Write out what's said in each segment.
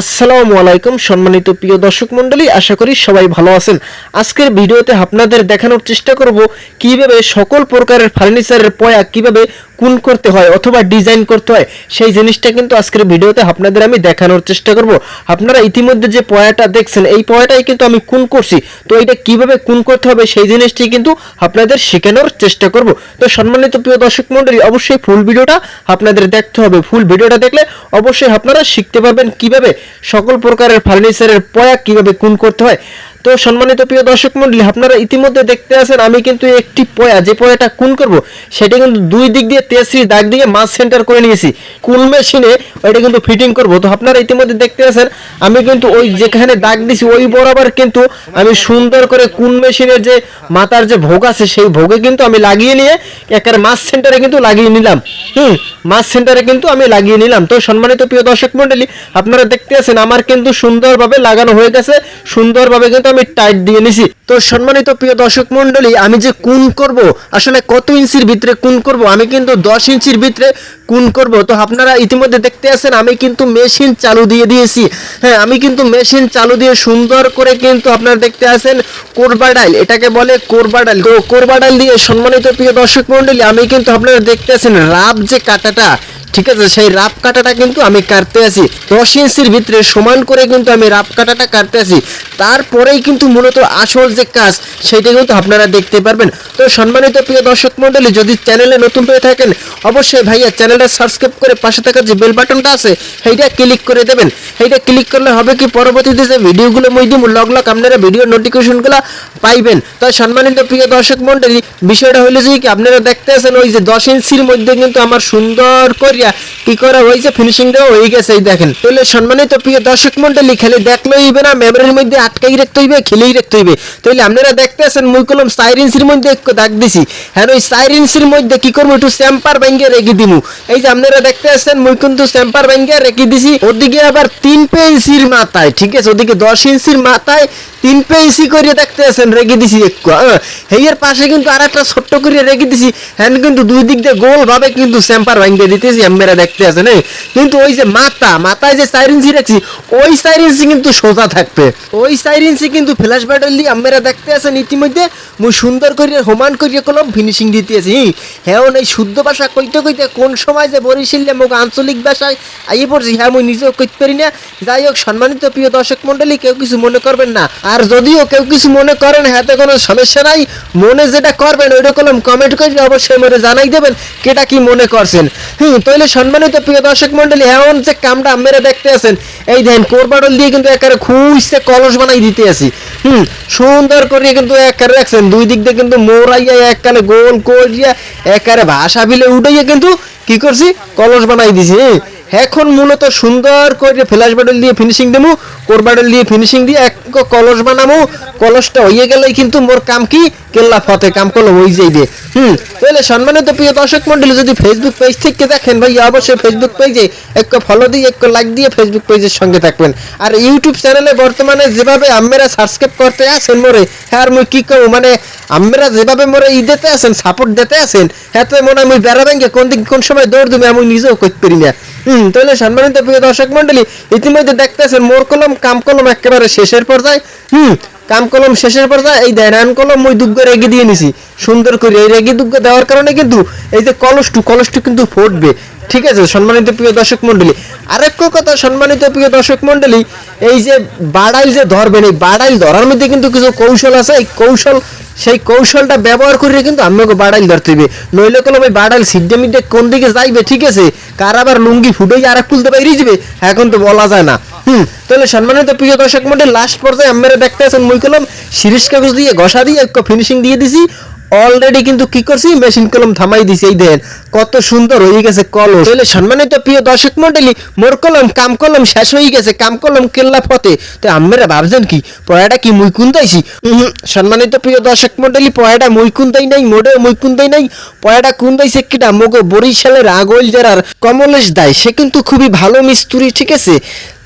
আসসালামু আলাইকুম, সম্মানিত প্রিয় দর্শক মণ্ডলী, আশা করি সবাই ভালো আছেন। আজকের ভিডিওতে আপনাদের দেখানোর চেষ্টা করব কীভাবে সকল প্রকারের ফার্নিচারের পয়া কীভাবে কুন করতে হয় অথবা ডিজাইন করতে হয়, সেই জিনিসটা কিন্তু আজকের ভিডিওতে আপনাদের আমি দেখানোর চেষ্টা করব। আপনারা ইতিমধ্যে যে পয়াটা দেখছেন, এই পয়াটাই কিন্তু আমি কুন করছি, তো এটা কীভাবে কুন করতে হবে সেই জিনিসটি কিন্তু আপনাদের শেখানোর চেষ্টা করব। তো সম্মানিত প্রিয় দর্শক মণ্ডলী, অবশ্যই ফুল ভিডিওটা আপনাদের দেখতে হবে। ফুল ভিডিওটা দেখলে অবশ্যই আপনারা শিখতে পারবেন কীভাবে সকল প্রকারের ফার্নিচারের পয়া কীভাবে কুন করতে হয়। তো সম্মানিত প্রিয় দর্শক মন্ডলী, আপনারা ইতিমধ্যে দেখতে আছেন, আমি কিন্তু একটি পয়া। যে পয়াটা কুন করব? সেটা কিন্তু দুই দিক দিয়ে তেসরি দাগ দিয়ে মাছ সেন্টার করে নিয়েছি। কুন মেশিনে ওইটা কিন্তু ফিটিং করব? তো আপনারা ইতিমধ্যে দেখতে আছেন, আমি কিন্তু ওই যেখানে দাগ দিছি, ওই বরাবর কিন্তু আমি সুন্দর করে কুন মেশিনের যে মাথার যে ভোগ আছে, সেই ভোগে কিন্তু আমি লাগিয়ে নিয়ে একের মাছ সেন্টারে কিন্তু লাগিয়ে নিলাম। হুম, মাছ সেন্টারে কিন্তু আমি লাগিয়ে নিলাম। তো সম্মানিত প্রিয় দর্শক মন্ডলী, আপনারা দেখতে আছেন, আমার কিন্তু সুন্দরভাবে লাগানো হয়ে গেছে। সুন্দরভাবে কিন্তু আমি টাইট দিয়ে নিছি। তো সম্মানিত প্রিয় দর্শক মন্ডলী আমি যে কোন করব? আসলে কত ইঞ্চির ভিতরে কোন করব? আমি কিন্তু দশ ইঞ্চির ভিতরে কোন করব? তো আপনারা ইতিমধ্যে দেখতে আছেন, আমি কিন্তু মেশিন চালু দিয়ে দিয়েছি। হ্যাঁ আমি কিন্তু মেশিন চালু দিয়ে সুন্দর করে কিন্তু আপনারা দেখতে আছেন, কোরবা ডাইল। এটাকে বলে কোরবা ডাইল। কোরবা ডাইল দিয়ে সম্মানিত প্রিয় দর্শক মন্ডলী আমি কিন্তু আপনারা দেখতে আছেন রাব যে কাটাটা ঠিক আছে, সেই রাপ কাটাটা কিন্তু আমি কাটতে আছি। দশ ইঞ্চির ভিতরে সমান করে কিন্তু আমি রাপ কাটাটা কাটতে আছি। তারপরেই কিন্তু মূলত আসল যে কাজ সেইটা কিন্তু আপনারা দেখতে পারবেন। তো সম্মানিত প্রিয় দর্শক মণ্ডলী, যদি চ্যানেলে নতুন হয়ে থাকেন, অবশ্যই ভাইয়া চ্যানেলটা সাবস্ক্রাইব করে পাশে থাকা যে বেল বাটনটা আছে, সেইটা ক্লিক করে দেবেন। সেইটা ক্লিক করলে হবে কি, পরবর্তীতে যে ভিডিওগুলো দিব লগ লগ আপনারা ভিডিও নোটিফিকেশনগুলো পাইবেন। তাই সম্মানিত প্রিয় দর্শক মণ্ডলী, বিষয়টা হলো যে কি, আপনারা দেখতে আছেন ওই যে দশ ইঞ্চির মধ্যে কিন্তু আমার সুন্দর করিয়া কি করা হয়েছে? ফিনিশিং দেওয়া হয়ে গেছে এই দেখেন। তাহলে সম্মানিত প্রিয় দর্শক মণ্ডলী খালি দেখলেই হইবে না মেমোরির মধ্যে আটকাই রাখতে হইবে, খেলেই রাখতে হইবে। তাহলে আপনারা দেখতে আছেন মুই কলম চার মধ্যে দাগ দিছি। হ্যাঁ ওই চার মধ্যে কি করব? একটু স্যাম্পার ব্যাঙ্গে রেখে দিমু। এই যে আপনারা দেখতে আছেন মুই কিন্তু স্যাম্পার ব্যাঙ্গে রেখে দিছি। ওদিকে আবার তিন ইঞ্চির মাথায়, ঠিক আছে? ওদিকে দশ ইঞ্চির মাথায় তিন ইঞ্চি করে দেখতে আছেন, রেখে দিছি একটু হ্যাঁ? হেয়ের পাশে কিন্তু আর একটা ছোট্ট করে রেখে দিছি। হ্যাঁ কিন্তু দুই দিক দিয়ে গোল ভাবে কিন্তু স্যাম্পার ভাঙিয়ে দিতেছি আপনারা দেখতে আছেন হ্যাঁ কিন্তু ওই যে মাথা, মাথায় যে চার ইঞ্চি রাখছি, ওই চার ইঞ্চি কিন্তু সোজা থাকবে। ওই চার ইঞ্চি কিন্তু ফ্ল্যাশ ব্যাটার দিয়ে আপনারা দেখতে আছেন ইতিমধ্যে। মুই সুন্দর করে হোমান করিয়ে কলম ফিনিশিং দিতে আছি। হ্যাঁ এই শুদ্ধ ভাষা কইতে কইতে কোন সময় যে বরিশিল্লে মোক আঞ্চলিক ভাষায় আইয়ে পড়ছি হ্যাঁ মুই নিজেও কইতে পারি না। যাই হোক, সম্মানিত প্রিয় দর্শক মন্ডলী কেউ কিছু মনে করবেন না। আর যদিও কেউ কিছু মনে করেন হাতে কোনো সমস্যা নাই। মনে যেটা করবেন ওইটা কলম কমেন্ট করে অবশ্যই মনে জানাই দেবেন, কেটা কি মনে করছেন। হুম তাহলে সম্মানিত প্রিয় দর্শক মন্ডলী, এমন যে কামটা আমরা দেখতে আছেন, এই দেখেন কোরবাডল দিয়ে কিন্তু একেবারে খুঁজতে কলস বানাই দিতে আছি হুম, সুন্দর করে কিন্তু একেবারে রাখছেন, দুই দিক দিয়ে কিন্তু মোড়াইয়া এককালে গোল করিয়া একেবারে ভাষা বিলে উঠাইয়া কিন্তু কি করছি কলস বানাই দিছি হ্যাঁ? এখন মূলত সুন্দর করে ফ্ল্যাশ বাটল দিয়ে ফিনিশিং দেবো কোর বাটল দিয়ে ফিনিশিং দিয়ে এক কলস বানাবো, কলসটা হয়ে গেলেই কিন্তু মোর কাম কি? কেল্লা ফতে কাম করল, ওই যাইবে হুম, তাহলে সম্মানিত প্রিয় দর্শক মন্ডলী, যদি ফেসবুক পেজ থেকে দেখেন ভাই অবশ্যই ফেসবুক পেজে এক ফলো দিয়ে, এক লাইক দিয়ে ফেসবুক পেজের সঙ্গে থাকবেন। আর ইউটিউব চ্যানেলে বর্তমানে যেভাবে আমরা সাবস্ক্রাইব করতে আছেন মোরে হ্যাঁ আর কি করব মানে আমরা যেভাবে মোরে ই দিতে আছেন সাপোর্ট দিতে আছেন হ্যাঁ তো মনে হয় মুই বেড়াবেন কোন দিন কোন সময় দৌড় দেবে আমি নিজেও করতে পারি না। হুম তাহলে সম্মানিত প্রিয় দর্শক মন্ডলী, ইতিমধ্যে দেখতেছেন মোর কলম, কাম কলম একেবারে শেষের পর্যায়ে। হুম, কাম কলম শেষের পর্যায়ে, এই দেড়ান কলম ওই দুগ্গ রেগে দিয়ে নিছি। সুন্দর করে এই রেগে দুগ্গ দেওয়ার কারণে কিন্তু এই যে কলসটু কলসটু কিন্তু ফুটবে। ঠিক আছে, সম্মানিত প্রিয় দর্শক মন্ডলী আরেকটা কথা, সম্মানিত প্রিয় দর্শক মন্ডলী এই যে বাড়াইল যে ধরবেন, এই বাড়াইল ধরার মধ্যে কিন্তু কিছু কৌশল আছে। এই কৌশল, সেই কৌশলটা ব্যবহার করে কিন্তু আমাকে বাড়াইল ধরতে হবে নইলে কলম ওই বাড়াইল সিডে মিডে কোন দিকে যাইবে, ঠিক আছে? কার আবার লুঙ্গি ফুটে আর এক খুলতে বাইরে যাবে, এখন তো বলা যায় না। হুম, তাহলে সম্মানিত প্রিয় দর্শক মন্ডলী লাস্ট পর্যায়ে আমরা দেখতে আছেন মুই কলম, শিরিষ কাগজ দিয়ে ঘষা দিয়ে ফিনিশিং দিয়ে দিছি। অলরেডি কিন্তু কি করছি? মেশিন কলম থামাই দিছি এই দেন কত সুন্দর হয়ে গেছে কলম তাহলে সম্মানিত প্রিয় দর্শক মন্ডলী মোর কলম কাম কলম শেষ হয়ে গেছে কাম কলম কেল্লা ফতে তো আমরা ভাবছেন কি পড়াটা কি মুই কুন্দাইছি? উহুম, সম্মানিত প্রিয় দর্শক মন্ডলী পড়াটা মুই কুন্দাই নাই মোড়েও মুই কুন্দাই নাই। পড়াটা কুন্দাইছে কিটা মগো বরিশালের আগল জেলার কমলেশ দায় সে কিন্তু খুবই ভালো মিস্ত্রি ঠিক আছে?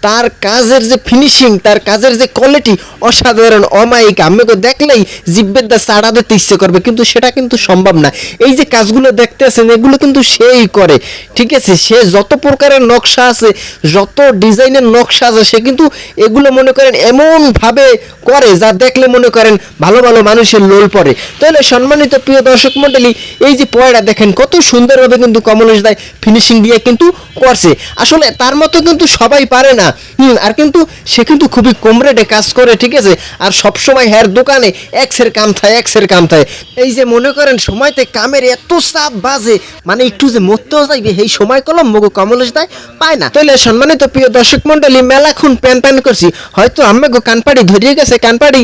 তার কাজের যে ফিনিশিং তার কাজের যে কোয়ালিটি অসাধারণ, অমায়িক। আমাকে দেখলেই জিব্বের দা চাড়া দিতে ইচ্ছে করবে, কিন্তু সেটা কিন্তু সম্ভব না। এই যে কাজগুলো দেখতে আছেন, এগুলো কিন্তু সেই করে, ঠিক আছে? সে যত প্রকারের নকশা আছে, যত ডিজাইনের নকশা আছে, সে কিন্তু এগুলো মনে করেন এমন ভাবে করে, যা দেখলে মনে করেন ভালো ভালো মানুষের লোল পড়ে। তাহলে সম্মানিত প্রিয় দর্শক মণ্ডলী, এই যে পয়টা দেখেন, কত সুন্দরভাবে কিন্তু কমলেশ দায় ফিনিশিং দিয়ে কিন্তু করছে। আসলে তার মতো কিন্তু সবাই পারে না। হুম, আর কিন্তু সে কিন্তু খুবই কম রেটে কাজ করে, ঠিক আছে? আর সবসময় হ্যার দোকানে এক্সের কাম থাকে এক্সের কাম থাকে এই যে মনে করেন, সময়তে কামের এত চাপ বাজে মানে একটু যে মরতেও যাইবে এই সময় কলম মগু কমলেশ দেয় পায় না। তাহলে সম্মানিত প্রিয় দর্শক মন্ডলী মেলাক্ষণ প্যান প্যান করছি। হয়তো আমি কানপাড়ি ধরিয়ে গেছে, কানপাড়ি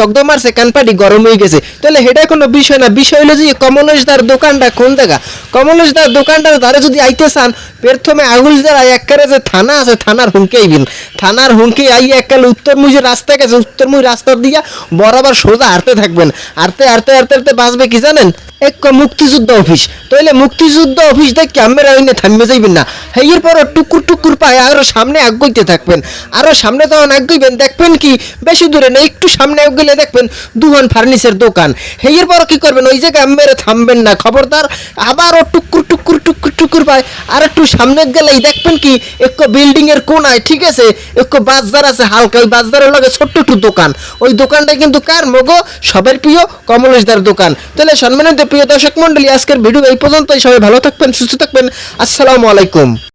তগ্দ মারছে কানপাটি গরম হয়ে গেছে। তাহলে এটা কোনো বিষয় না, বিষয় হলো যে কমলেশ দার দোকানটা কোন জায়গা? কমলেশ দার দোকানটার ধারে যদি আইতে চান, প্রথমে আগুল যারা এককারে যে থানা আছে, থানার হুমকি আইবেন থানার হুমকি আই এককালে উত্তরমুখী যে রাস্তা গেছে। উত্তরমুখী রাস্তা দিয়া বরাবর সোজা হাঁটতে থাকবেন। হাঁটতে হাঁটতে হাঁটতে হাঁটতে বাঁচবে কি জানেন? এক মুক্তিযুদ্ধ অফিস। তাইলে মুক্তিযুদ্ধ অফিস দেখে আমরা ওইনে থামবে যাইবেন না। হেয়ের পর টুকুর টুকুর পায় আরও সামনে আগুইতে থাকবেন। আরও সামনে যখন আগুইবেন, দেখবেন কি? বেশি দূরে না, একটু সামনে আগুইলে দেখবেন দুহান ফার্নিচার দোকান। হেয়ের পর কি করবেন? ওই জায়গায় আমেরে থামবেন না। খবরদার, আবারও টুকুর টুকুর টুকুর টুকুর পায় আর একটু সামনে গেলেই দেখবেন কি? একটু বিল্ডিং এর কোনায় ঠিক আছে? একটু বাজার আছে হালকা ওই বাজারের লগে ছোট্ট একটু দোকান। ওই দোকানটা কিন্তু কার? মগো, সবার প্রিয় কমলেশদার দোকান। তাহলে সম্মানিত প্রিয় দর্শক মন্ডলী আজকের ভিডিও এই পর্যন্তই। সবাই ভালো থাকবেন, সুস্থ থাকবেন। আসসালামু আলাইকুম।